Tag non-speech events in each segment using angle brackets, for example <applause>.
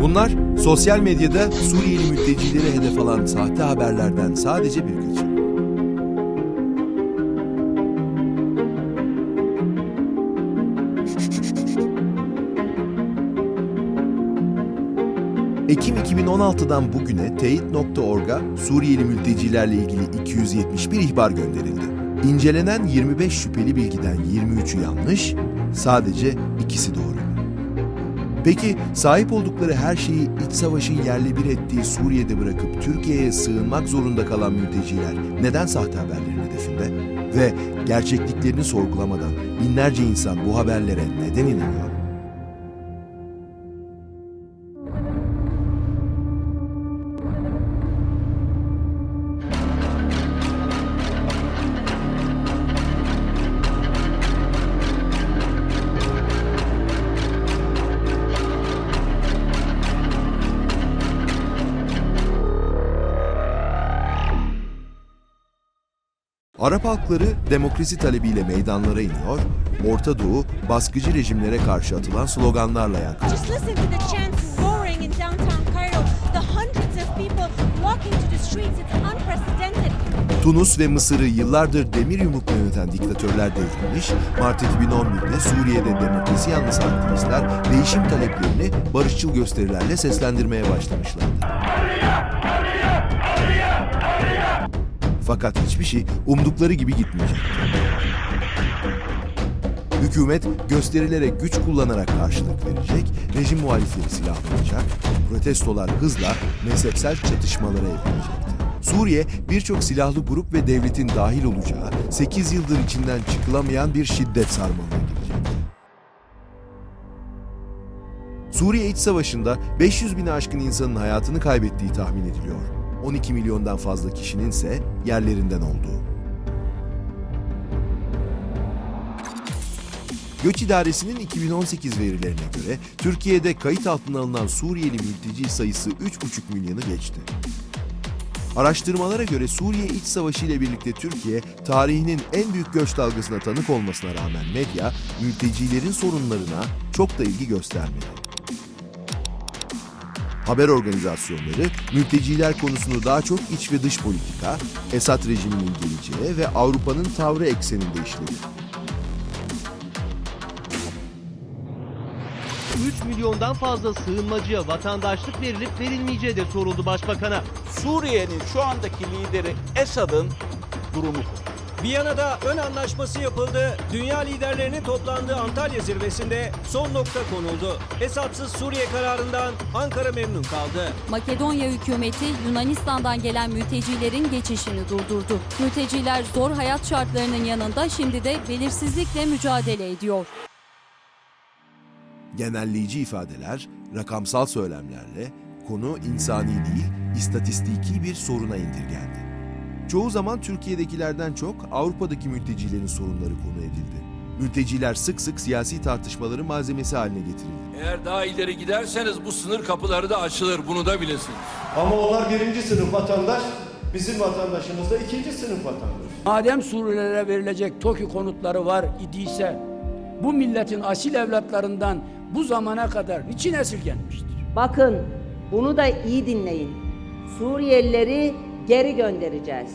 Bunlar sosyal medyada Suriyeli mültecileri hedef alan sahte haberlerden sadece birkaçı. Ekim 2016'dan bugüne teyit.org'a Suriyeli mültecilerle ilgili 271 ihbar gönderildi. İncelenen 25 şüpheli bilgiden 23'ü yanlış, sadece ikisi doğru. Peki sahip oldukları her şeyi iç savaşın yerle bir ettiği Suriye'de bırakıp Türkiye'ye sığınmak zorunda kalan mülteciler neden sahte haberlerin hedefinde? Ve gerçekliklerini sorgulamadan binlerce insan bu haberlere neden inanıyor? Arap halkları demokrasi talebiyle meydanlara iniyor, Orta Doğu baskıcı rejimlere karşı atılan sloganlarla yankılanıyor. Tunus ve Mısır'ı yıllardır demir yumrukla yöneten diktatörler devrilmiş, Mart 2011'de Suriye'de demokrasi yanlısı aktivistler değişim taleplerini barışçıl gösterilerle seslendirmeye başlamışlardı. Fakat hiçbir şey umdukları gibi gitmeyecek. Hükümet gösterilere güç kullanarak karşılık verecek, rejim muhalifleri silahlanacak, protestolar hızla mezhepsel çatışmalara evrilecekti. Suriye birçok silahlı grup ve devletin dahil olacağı 8 yıldır içinden çıkılamayan bir şiddet sarmalına girecekti. Suriye İç Savaşı'nda 500 bini aşkın insanın hayatını kaybettiği tahmin ediliyor. 12 milyondan fazla kişinin ise yerlerinden olduğu. Göç İdaresi'nin 2018 verilerine göre Türkiye'de kayıt altına alınan Suriyeli mülteci sayısı 3,5 milyonu geçti. Araştırmalara göre Suriye İç Savaşı ile birlikte Türkiye tarihinin en büyük göç dalgasına tanık olmasına rağmen medya mültecilerin sorunlarına çok da ilgi göstermedi. Haber organizasyonları mülteciler konusunu daha çok iç ve dış politika, Esad rejiminin geleceği ve Avrupa'nın tavrı ekseninde işledi. 3 milyondan fazla sığınmacıya vatandaşlık verilip verilmeyeceği de soruldu başbakana. Suriye'nin şu andaki lideri Esad'ın durumu. Viyana'da ön anlaşması yapıldı. Dünya liderlerinin toplandığı Antalya zirvesinde son nokta konuldu. Esadsız Suriye kararından Ankara memnun kaldı. Makedonya hükümeti Yunanistan'dan gelen mültecilerin geçişini durdurdu. Mülteciler zor hayat şartlarının yanında şimdi de belirsizlikle mücadele ediyor. Genelleyici ifadeler, rakamsal söylemlerle konu insani değil, istatistiki bir soruna indirgendi. Çoğu zaman Türkiye'dekilerden çok Avrupa'daki mültecilerin sorunları konu edildi. Mülteciler sık sık siyasi tartışmaların malzemesi haline getirildi. Eğer daha ileri giderseniz bu sınır kapıları da açılır. Bunu da bilesiniz. Ama onlar birinci sınıf vatandaş, bizim vatandaşımız da ikinci sınıf vatandaş. Madem Suriyelilere verilecek TOKİ konutları var idiyse bu milletin asil evlatlarından bu zamana kadar niçin esirgenmiştir? Bakın bunu da iyi dinleyin. Suriyelileri geri göndereceğiz.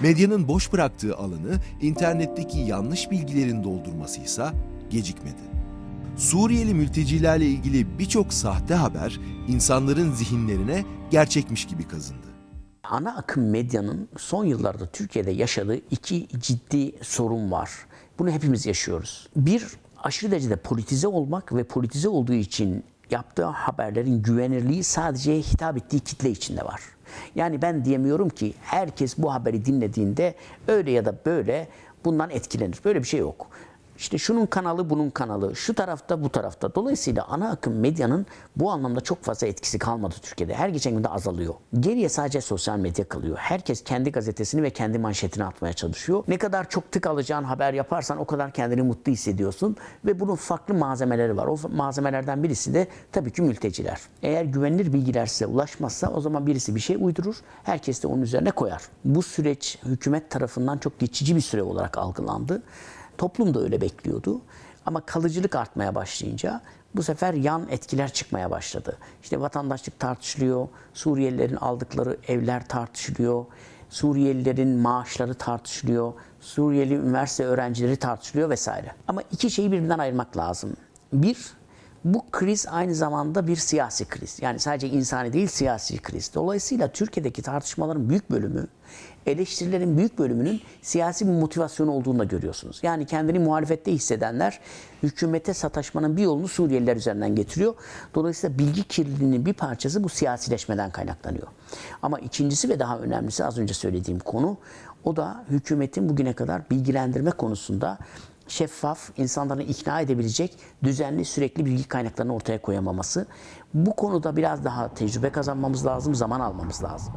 Medyanın boş bıraktığı alanı internetteki yanlış bilgilerin doldurmasıysa gecikmedi. Suriyeli mültecilerle ilgili birçok sahte haber insanların zihinlerine gerçekmiş gibi kazındı. Ana akım medyanın son yıllarda Türkiye'de yaşadığı iki ciddi sorun var. Bunu hepimiz yaşıyoruz. Bir, aşırı derecede politize olmak ve politize olduğu için yaptığı haberlerin güvenirliği sadece hitap ettiği kitle içinde var. Yani ben diyemiyorum ki herkes bu haberi dinlediğinde öyle ya da böyle bundan etkilenir. Böyle bir şey yok. İşte şunun kanalı, bunun kanalı, şu tarafta, bu tarafta. Dolayısıyla ana akım medyanın bu anlamda çok fazla etkisi kalmadı Türkiye'de. Her geçen gün de azalıyor. Geriye sadece sosyal medya kalıyor. Herkes kendi gazetesini ve kendi manşetini atmaya çalışıyor. Ne kadar çok tık alacağın haber yaparsan o kadar kendini mutlu hissediyorsun. Ve bunun farklı malzemeleri var. O malzemelerden birisi de tabii ki mülteciler. Eğer güvenilir bilgiler size ulaşmazsa o zaman birisi bir şey uydurur. Herkes de onun üzerine koyar. Bu süreç hükümet tarafından çok geçici bir süre olarak algılandı. Toplum da öyle bekliyordu. Ama kalıcılık artmaya başlayınca bu sefer yan etkiler çıkmaya başladı. İşte vatandaşlık tartışılıyor, Suriyelilerin aldıkları evler tartışılıyor, Suriyelilerin maaşları tartışılıyor, Suriyeli üniversite öğrencileri tartışılıyor vesaire. Ama iki şeyi birbirinden ayırmak lazım. Bir, bu kriz aynı zamanda bir siyasi kriz. Yani sadece insani değil siyasi kriz. Dolayısıyla Türkiye'deki tartışmaların büyük bölümü, eleştirilerin büyük bölümünün siyasi bir motivasyon olduğunu da görüyorsunuz. Yani kendini muhalefette hissedenler hükümete sataşmanın bir yolunu Suriyeliler üzerinden getiriyor. Dolayısıyla bilgi kirliliğinin bir parçası bu siyasileşmeden kaynaklanıyor. Ama ikincisi ve daha önemlisi az önce söylediğim konu o da hükümetin bugüne kadar bilgilendirme konusunda şeffaf, insanları ikna edebilecek düzenli, sürekli bilgi kaynaklarını ortaya koyamaması. Bu konuda biraz daha tecrübe kazanmamız lazım, zaman almamız lazım.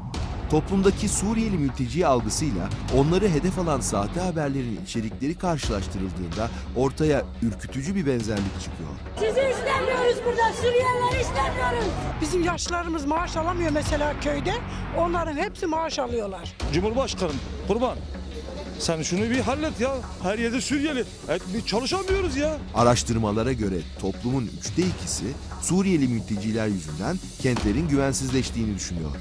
Toplumdaki Suriyeli mülteci algısıyla onları hedef alan sahte haberlerin içerikleri karşılaştırıldığında ortaya ürkütücü bir benzerlik çıkıyor. Sizi istemiyoruz burada. Suriyelileri istemiyoruz. Bizim yaşlılarımız maaş alamıyor mesela köyde. Onların hepsi maaş alıyorlar. Cumhurbaşkanım kurban. Sen şunu bir hallet ya. Her yerde Suriyeli. Evet, biz çalışamıyoruz ya. Araştırmalara göre toplumun üçte ikisi Suriyeli mülteciler yüzünden kentlerin güvensizleştiğini düşünüyor.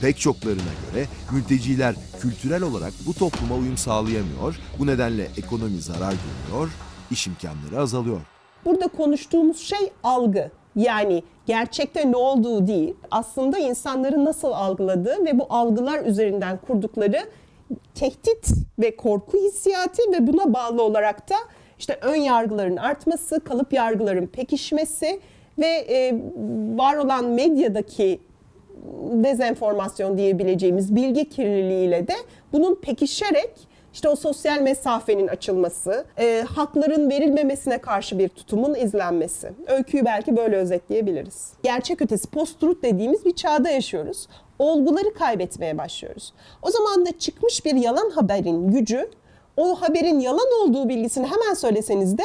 Pek çoklarına göre mülteciler kültürel olarak bu topluma uyum sağlayamıyor, bu nedenle ekonomi zarar görüyor, iş imkanları azalıyor. Burada konuştuğumuz şey algı. Yani gerçekte ne olduğu değil, aslında insanların nasıl algıladığı ve bu algılar üzerinden kurdukları tehdit ve korku hissiyatı ve buna bağlı olarak da işte ön yargıların artması, kalıp yargıların pekişmesi ve e, var olan medyadaki dezenformasyon diyebileceğimiz bilgi kirliliğiyle de bunun pekişerek işte o sosyal mesafenin açılması, e, hakların verilmemesine karşı bir tutumun izlenmesi. Öyküyü belki böyle özetleyebiliriz. Gerçek ötesi post-truth dediğimiz bir çağda yaşıyoruz. Olguları kaybetmeye başlıyoruz. O zaman da çıkmış bir yalan haberin gücü, o haberin yalan olduğu bilgisini hemen söyleseniz de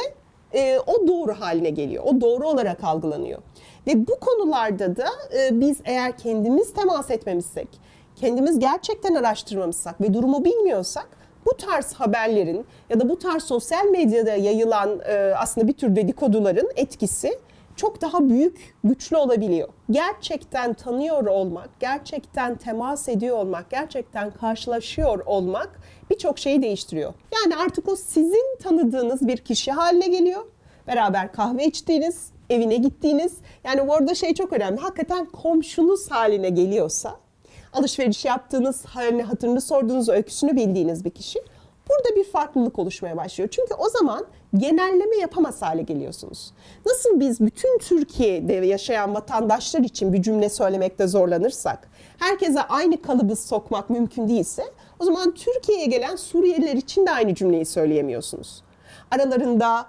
e, o doğru haline geliyor. O doğru olarak algılanıyor. Ve bu konularda da e, biz eğer kendimiz temas etmemişsek, kendimiz gerçekten araştırmamışsak ve durumu bilmiyorsak bu tarz haberlerin ya da bu tarz sosyal medyada yayılan e, aslında bir tür dedikoduların etkisi çok daha büyük, güçlü olabiliyor. Gerçekten tanıyor olmak, gerçekten temas ediyor olmak, gerçekten karşılaşıyor olmak birçok şeyi değiştiriyor. Yani artık o sizin tanıdığınız bir kişi haline geliyor. Beraber kahve içtiğiniz, evine gittiğiniz. Yani orada şey çok önemli. Hakikaten komşunuz haline geliyorsa, alışveriş yaptığınız, halini hatırını sorduğunuz, öyküsünü bildiğiniz bir kişi burada bir farklılık oluşmaya başlıyor. Çünkü o zaman genelleme yapamaz hale geliyorsunuz. Nasıl biz bütün Türkiye'de yaşayan vatandaşlar için bir cümle söylemekte zorlanırsak, herkese aynı kalıbı sokmak mümkün değilse, o zaman Türkiye'ye gelen Suriyeliler için de aynı cümleyi söyleyemiyorsunuz. Aralarında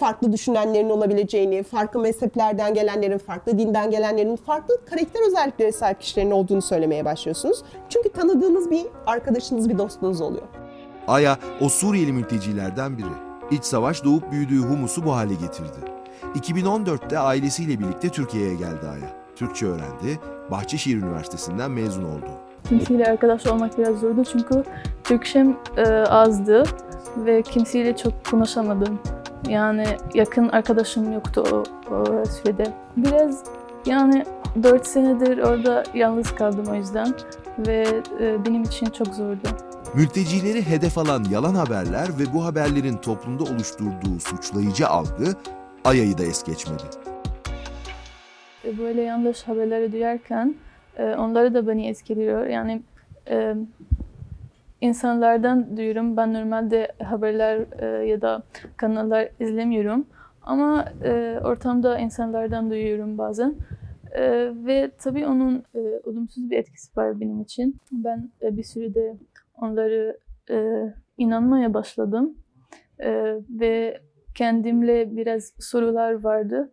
farklı düşünenlerin olabileceğini, farklı mezheplerden gelenlerin, farklı dinden gelenlerin, farklı karakter özellikleri sahip kişilerin olduğunu söylemeye başlıyorsunuz. Çünkü tanıdığınız bir arkadaşınız, bir dostunuz oluyor. Aya o Suriyeli mültecilerden biri. İç savaş doğup büyüdüğü Humus'u bu hale getirdi. 2014'te ailesiyle birlikte Türkiye'ye geldi Aya. Türkçe öğrendi, Bahçeşehir Üniversitesi'nden mezun oldu. Kimseyle arkadaş olmak biraz zordu çünkü Türkçem e, azdı ve kimseyle çok konuşamadım. Yani yakın arkadaşım yoktu o, o sürede. Biraz yani 4 senedir orada yalnız kaldım o yüzden ve e, benim için çok zordu. Mültecileri hedef alan yalan haberler ve bu haberlerin toplumda oluşturduğu suçlayıcı algı Aya'yı da es geçmedi. E, Böyle yanlış haberleri duyarken e, onları da beni etkiliyor. Yani e, insanlardan duyuyorum. Ben normalde haberler e, ya da kanallar izlemiyorum. Ama e, ortamda insanlardan duyuyorum bazen. E, ve tabii onun e, olumsuz bir etkisi var benim için. Ben e, bir sürede onları e, inanmaya başladım. E, ve kendimle biraz sorular vardı.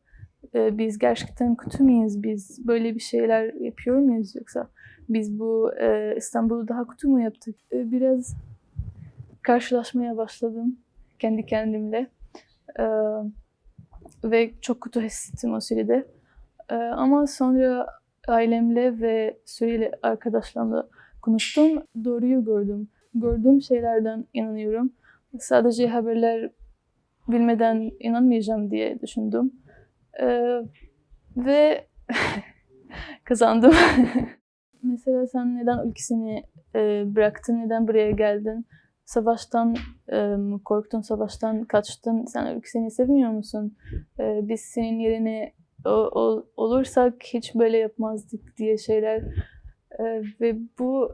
Ee, biz gerçekten kötü müyüz? Biz böyle bir şeyler yapıyor muyuz yoksa biz bu e, İstanbul'u daha kötü mü yaptık? Ee, biraz karşılaşmaya başladım kendi kendimle. Ee, ve çok kötü hissettim o sürede. Ee, ama sonra ailemle ve Suriyeli arkadaşlarımla konuştum. Doğruyu gördüm. Gördüğüm şeylerden inanıyorum. Sadece haberler bilmeden inanmayacağım diye düşündüm. Ee, ve <laughs> kazandım. <laughs> Mesela sen neden ülkesini e, bıraktın, neden buraya geldin? Savaştan e, korktun, savaştan kaçtın. Sen ülkesini sevmiyor musun? E, biz senin yerine o, o- olursak hiç böyle yapmazdık diye şeyler. E, ve bu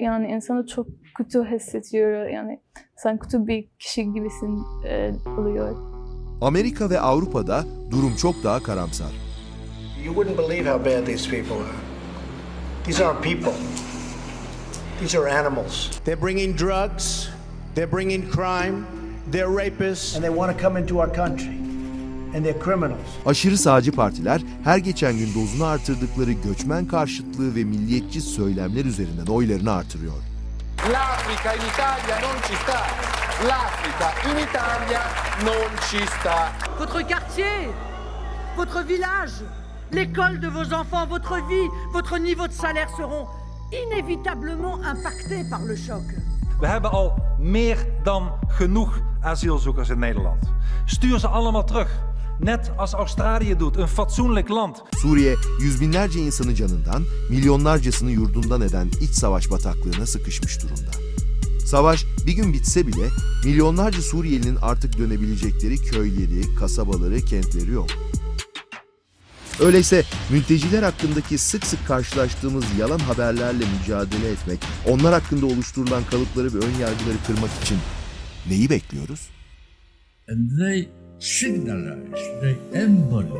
yani insanı çok kötü hissediyor. Yani sen kötü bir kişi gibisin e, oluyor. Amerika ve Avrupa'da durum çok daha karamsar. You wouldn't believe how bad these people are. These aren't people. These are animals. They're bringing drugs, they're bringing crime, they're rapists. And they want to come into our country. And they're criminals. Aşırı sağcı partiler her geçen gün dozunu artırdıkları göçmen karşıtlığı ve milliyetçi söylemler üzerinden oylarını artırıyor. L'Africa in Italia non ci sta. L'Africa in Italia non ci sta. votre quartier, votre village, l'école de vos enfants, votre vie, votre niveau de salaire seront inévitablement impactés par le choc. We hebben al meer dan genoeg asielzoekers in Nederland. Stuur ze allemaal terug. Net als Australië doet, een fatsoenlijk land. Suriye yüz binlerce insanı canından, milyonlarcasını yurdundan eden iç savaş bataklığına sıkışmış durumda. Savaş bir gün bitse bile milyonlarca Suriyelinin artık dönebilecekleri köyleri, kasabaları, kentleri yok. Öyleyse mülteciler hakkındaki sık sık karşılaştığımız yalan haberlerle mücadele etmek, onlar hakkında oluşturulan kalıpları ve ön yargıları kırmak için neyi bekliyoruz? and they signalize, they embody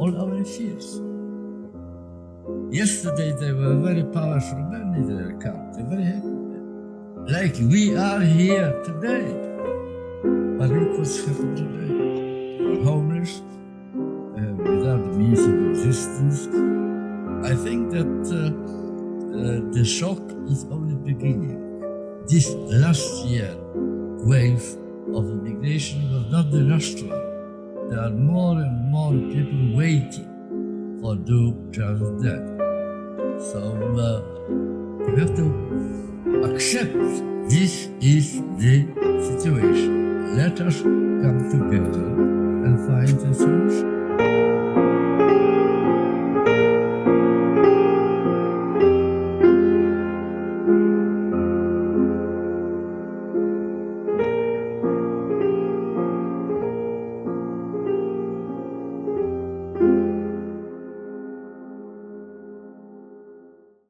all our fears. Yesterday they were very powerful men in their country, very happy. Like we are here today. But look what's happened today. We're homeless, without the means of existence. I think that uh, uh, the shock is only beginning. This last year wave of immigration was not the last one. There are more and more people waiting for do just that. So uh, we have to accept this is the situation. Let us come together and find a solution.